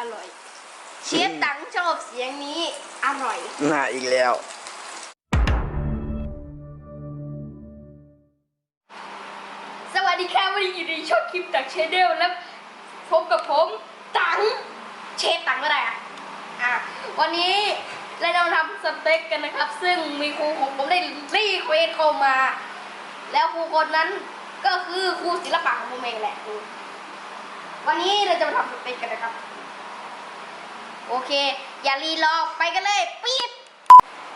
อร่อย เชฟตังชอบเสียงนี้ อร่อยมาอีกแล้ว สวัสดีครับวันนี้อยู่ในช่องคลิปตักเชเดลแล้วพบกับผมตังเชฟตังก็ได้อะอะวันนี้เราจะมาทำสเต็กกันนะครับ ซึ่งมีครูของผมได้รีเควสเข้ามา แล้วครูคนนั้นก็คือครูศิลปะของผมเองแหละครูวันนี้เราจะมาทำสเต็กกันนะครับ โอเค อย่ารีรอไปกันเลยปี๊ด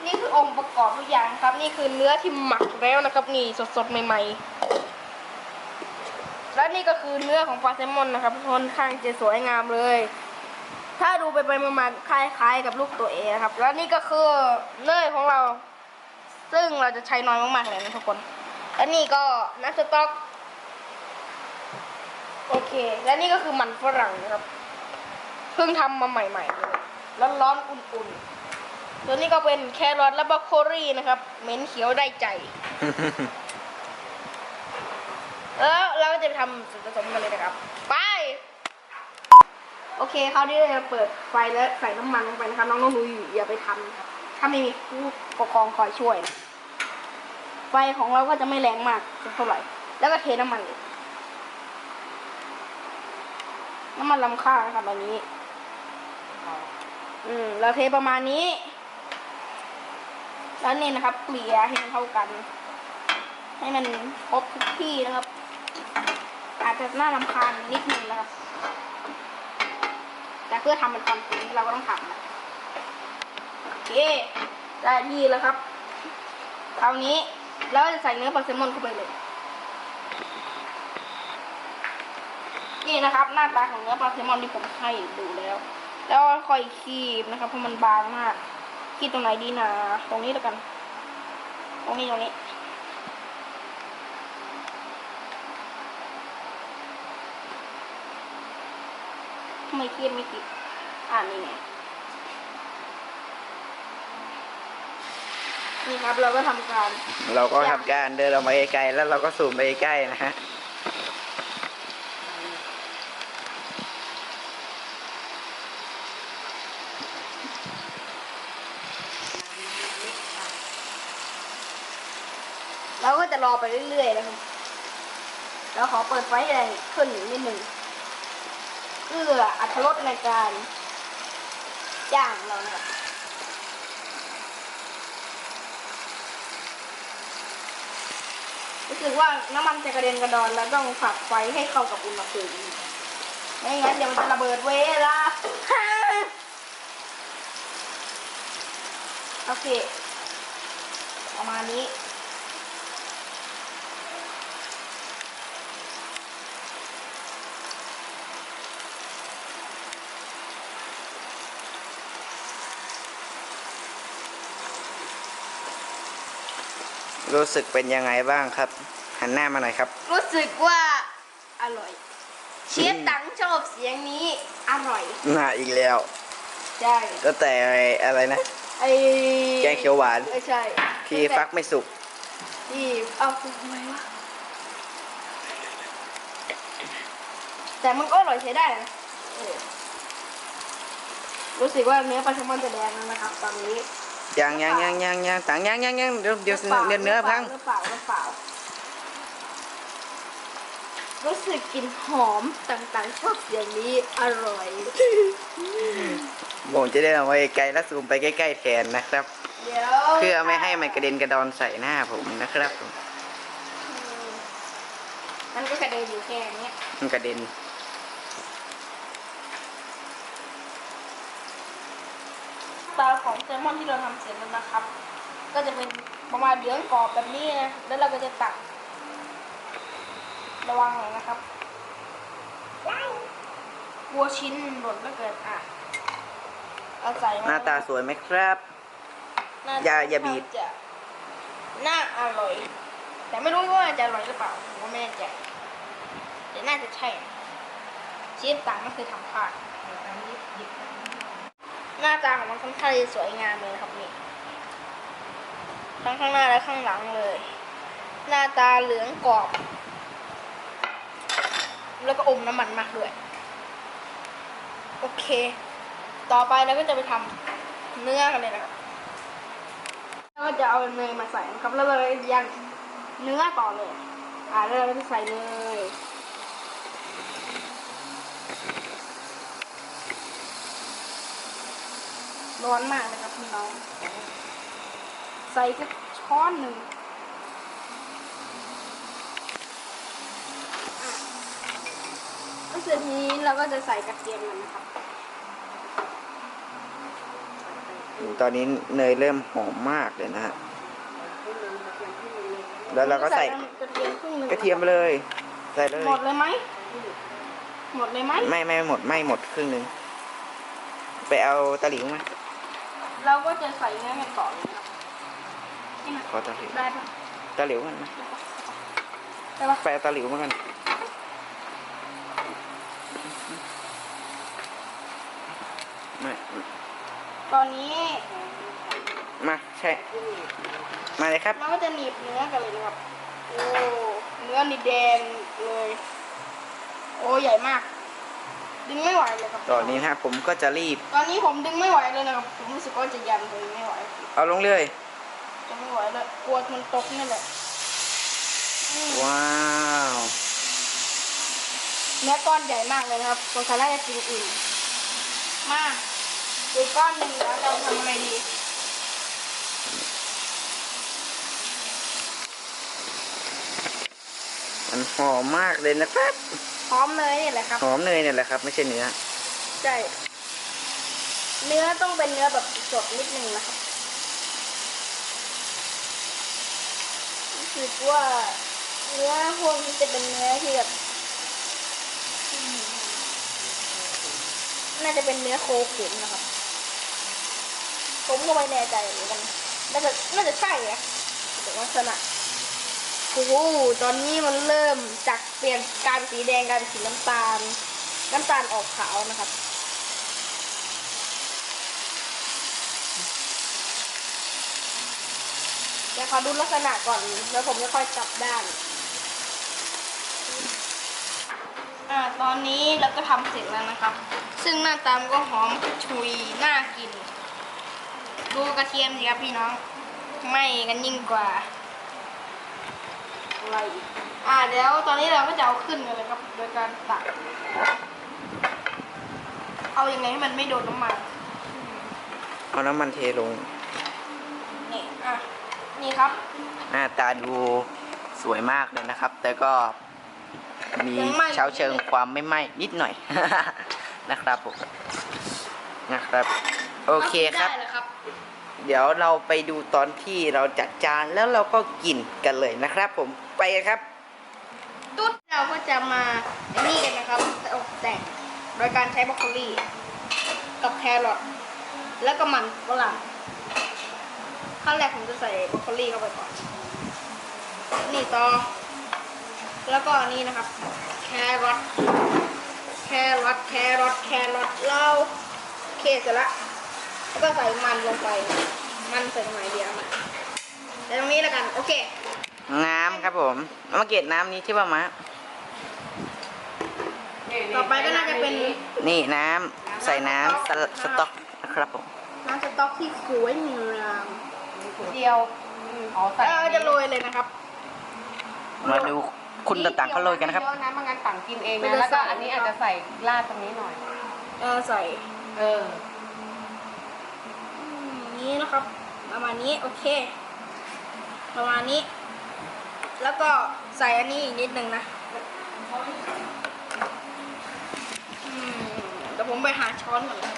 นี่คือองค์ประกอบทุกอย่างครับ นี่คือเนื้อที่หมักแล้วนะครับนี่สดๆใหม่ๆ และนี่ก็คือเนื้อของปลาแซลมอนนะครับค่อนข้างจะสวยงามเลย ถ้าดูไปไปๆมาๆคล้ายๆ กับลูกตัวเอนะครับ แล้วนี่ก็คือเนยของเรา ซึ่งเราจะใช้น้อยมากๆเลยนะทุกคนและนี่ก็น้ำสต๊อก โอเค และนี่ก็คือมันฝรั่งนะครับ เพิ่งทำมาใหม่ๆเลยร้อนๆอุ่นๆตัวนี้ก็เป็นแครอทและบรอกโคลีนะครับ เหม็นเขียวได้ใจ แล้วเราก็จะไปทำส่วนผสมกันเลยนะครับ ไปโอเคคราวนี้เราจะเปิดไฟแล้วใส่น้ำมันลงไปนะครับน้องๆหนูอย่าไปทำนะครับถ้าไม่มีผู้ปกครองคอยช่วยนะไฟของเราก็จะไม่แรงมากสักเท่าไหร่ แล้วก็เทน้ำมันน้ำมันลำค่านะครับแบบนี้ อืมเราเทประมาณนี้ แล้วนี่นะครับเกลี่ยให้มันเท่ากัน ให้มันครบทุกที่นะครับ อาจจะน่ารำคาญนิดนึงนะครับ แต่เพื่อทำเป็นความจริงเราก็ต้องทำนะโอเคได้ที่แล้วครับคราวนี้เราก็จะใส่เนื้อปลาแซลมอนเข้าไปเลยนี่นะครับ หน้าตาของเนื้อปลาแซลมอนที่ผมให้ดูแล้ว แล้วค่อยคีบนะครับเพราะมันบางมากคีบตรงไหนดีนะตรงนี้แล้วกัน ตรงนี้ตรงนี้ไม่เคียดไม่ติดอ่านี่ไงนี่ครับเราก็ทำการ เราก็ทำการเดินเรามาไกลๆแล้วเราก็สูมไปใกล้นะฮะ เราก็จะรอไปเรื่อยๆนะครับแล้วขอเปิดไฟให้แรงขึ้นนิดหนึ่งเพื่ออัตรสในการย่างเรานะครับรู้สึกว่าน้ำมันจะกระเด็นกระดอนแล้วต้องฝักไฟให้เข้ากับอุณหภูมิไม่งั้นเดี๋ยวมันจะระเบิดเวลาโอเค ประมาณนี้ รู้สึกเป็นยังไงบ้างครับ หันหน้ามาหน่อยครับ รู้สึกว่าอร่อย เชฟตังชอบเสียงนี้อร่อยมาอีกแล้วใช่ก็แต่อะไรนะไอแกงเขียวหวานเออใช่ที่ฟักไม่สุกที่เอาทำไมวะแต่มันก็อร่อยใช้ได้นะเออรู้สึกว่าเนื้อปลาแซลมอนจะแดงแล้วนะครับ ตอนนี้ ยังยังยังยังยังต่างยังยังยังเดี๋ยวเดี๋ยวเนื้อเนื้อพังหรือเปล่าหรือเปล่า รู้สึกกลิ่นหอมต่างๆชอบเสียงนี้อร่อยผมจะได้เอาไว้ไกลแล้วซูมไปใกล้ๆแทนนะครับ เดี๋ยวเพื่อไม่ให้มันกระเด็นกระดอนใส่หน้าผมนะครับผมมันก็กระเด็นอยู่แค่เนี้ยมันกระเด็น ตาของแซลมอนที่เราทำเสร็จแล้วนะครับ ก็จะเป็นประมาณเหลืองกรอบแบบนี้นะแล้วเราก็จะตัก ระวังหน่อยนะครับกลัวชิ้นหล่นแล้วเกิดอะเอาใส่มหน้าตาสวยไหมครับน่อย่าอย่าบีบจะน่าอร่อย แต่ไม่รู้ว่าจะอร่อยหรือเปล่าผมก็ไม่แน่ใจแต่น่าจะใช่นะเชฟต่างไม่เคยทำพลาด หน้าตาของมันค่อนข้างจะสวยงามเลยครับนี่ทั้งข้างหน้าและข้างหลังเลย หน้าตาเหลืองกรอบ แล้วก็อมน้ำมันมากด้วย โอเค ต่อไปเราก็จะไปทำเนื้อกันเลยนะครับก็จะเอาเนยมาใส่นะครับแล้วเราก็ย่างเนื้อต่อเลย อ่าแล้วเราก็จะใส่เนย ร้อนมากเลยครับพี่น้อง ใส่สักช้อนหนึ่งอะแล้วเสร็จนี้เราก็จะใส่กระเทียมมันนะครับ ตอนนี้เนยเริ่มหอมมากเลยนะฮะ แล้วเราก็ใส่กระเทียมครึ่งหนึ่งกระเทียมไปเลย ใส่เลย หมดเลยไหม หมดเลยไหม ไม่ไม่หมดไม่หมดครึ่งหนึ่ง ไปเอาตะหลิวมา เราก็จะใส่เนื้อกันต่อเลยนะครับนี่นะขอตะหลิวได้ปะตะหลิวมันมาได้ปะไปเอาตะหลิวมากันไม่ตอนนี้มาใช่มาเลยครับเราก็จะหนีบเนื้อกันเลยนะครับโอ้เนื้อนี่แดงเลย โอ้ใหญ่มาก ดึงไม่ไหวเลยครับตอนนี้นะฮะผมก็จะรีบ ตอนนี้ผมดึงไม่ไหวเลยนะครับ ผมรู้สึกว่าจะยันตัวเองไม่ไหว เอาลงเลย จะไม่ไหวเลยกลัวมันตกนี่แหละอืมว้าวเนื้อก้อนใหญ่มากเลยนะครับสงสัยน่าจะกินอื่นมาดูก้อนหนึ่งแล้วเราทำอะไรดีมันหอมมากเลยนะครับพร้ อมเลยนี่แหละครับ หอมเนยเนี่ยแหละครับ ไม่ใช่เนื้อ ใช่ เนื้อต้องเป็นเนื้อแบบสดนิดนึงนะครับรู้สึกว่าเนื้อพวกนี้จะเป็นเนื้อที่แบบอืมน่าจะเป็นเนื้อโคขุนนะครับ ผมก็ไม่แน่ใจเหมือนกัน น่าจะน่าจะใช่นะแต่ลักษณะ โอ้โหตอนนี้มันเริ่มจากเปลี่ยนการสีแดงกลายเป็นสีน้ำตาล น้ำตาลออกขาวนะครับ เดี๋ยวขอดูลักษณะก่อนแล้วผมจะค่อยกลับด้าน อ่าตอนนี้เราก็ทำเสร็จแล้วนะครับ ซึ่งหน้าตามก็หอมชุยน่ากิน ดูกระเทียมสิครับพี่น้อง ไม่กันยิ่งกว่า อะไรอีกอ่าเดี๋ยวตอนนี้เราก็จะเอาขึ้นกันเลยครับ โดยการตัก เอายังไงให้มันไม่โดนน้ำมันเอาน้ำมันเทลง นี่อะนี่ครับ หน้าตาดูสวยมากเลยนะครับ แต่ก็มียังไหม้เช้าเชิงความไม่ไหม้นิดหน่อย นะครับผมนะครับ โอเคครับ ได้แล้วครับ เดี๋ยวเราไปดูตอนที่เราจัดจานแล้วเราก็กินกันเลยนะครับผม ไปครับ ตุ๊ดเราก็จะมาไอ้นี่กันนะครับตกแต่งโดยการใช้บรอกโคลีกับแครอทแล้วก็มันฝรั่งขั้นแรกผมจะใส่บรอกโคลีเข้าไปก่อน นี่ต่อ แล้วก็อันนี้นะครับ แครอทแครอทแครอทแครอทเราโอเคเสร็จละแล้วก็ใส่มันลงไป มันใส่ตรงไหนเดียวมาแต่ตรงนี้แล้วกัน โอเค น้ำครับผมเอามาเกตน้ำนี้ใช่ป่ะมะต่อไปก็น่าจะเป็นนี่น้ำใส่น้ำสลสต๊อกนะครับผมน้ำสต๊อกที่สวยงามเดียวอ๋อใส่แล้วเราจะโรยเลยนะครับมาดูคุณต่างๆเขาโรยกันนะครับเยอะนะไมางานต่างกินเองมันนะจะแล้วก็ใส่อันนี้อาจจะใส่ราดตรงนี้หน่อย เออใส่เอออืมนี้นะครับ ประมาณนี้โอเค ประมาณนี้ แล้วก็ใส่อันนี้อีกนิดนึงนะอืมเดี๋ยวผมไปหาช้อนก่อนนะ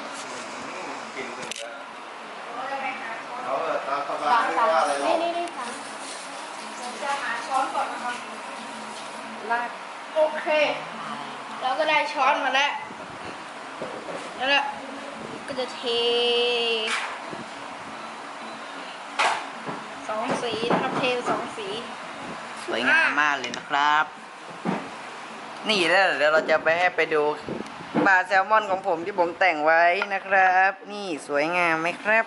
ตามตามนี่นี่นี่ตามผมจะหาช้อนก่อนนะครับราดโอเค เราก็ได้ช้อนมาแล้ว แล้วเราก็จะเทสองสีนะครับเทสองสี สวยงามมากเลยนะครับ นี่แล้วเดี๋ยวเราจะไปให้ไปดูปลาแซลมอนของผมที่ผมแต่งไว้นะครับ นี่สวยงามไหมครับ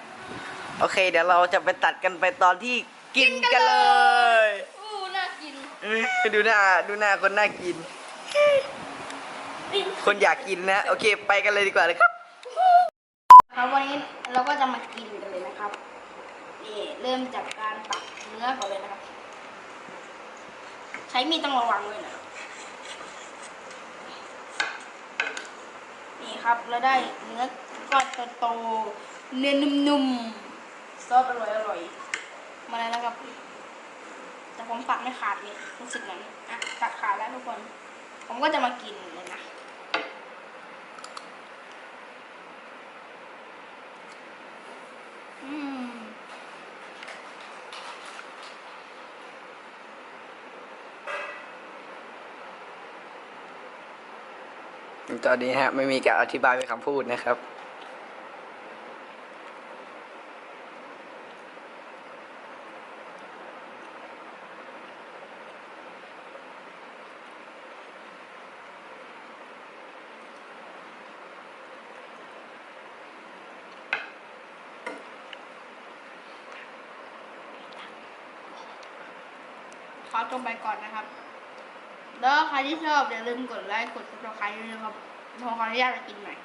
โอเค เดี๋ยวเราจะไปตัดกันไปตอนที่กินกันเลยอู้น่ากินเอ้ยดูหน้าดูหน้าคนน่ากินนี่คนอยากกินนะโอเค ไปกันเลยดีกว่าเลยครับครับวันนี้เราก็จะมากินกันเลยนะครับนี่เริ่มจากการตักเนื้อก่อนเลยนะครับใช้มีดต้องระวังเลยนะ นี่ครับเราได้เนื้อก้อนโตๆเนื้อนุ่มๆซอสอร่อยอร่อยมาแล้วนะครับ แต่ผมตักไม่ขาดเลยรู้สึกนั้นอะตักขาดแล้วทุกคน ผมก็จะมากินเลยนะ ตอนนี้ฮะ ไม่มีการอธิบายเป็นคำพูดนะครับ ขอจบไปก่อนนะครับ แล้วใครที่ชอบอย่าลืมกดไลค์ กด subscribe ด้วยนะครับ ผมขออนุญาตไปกินหน่อย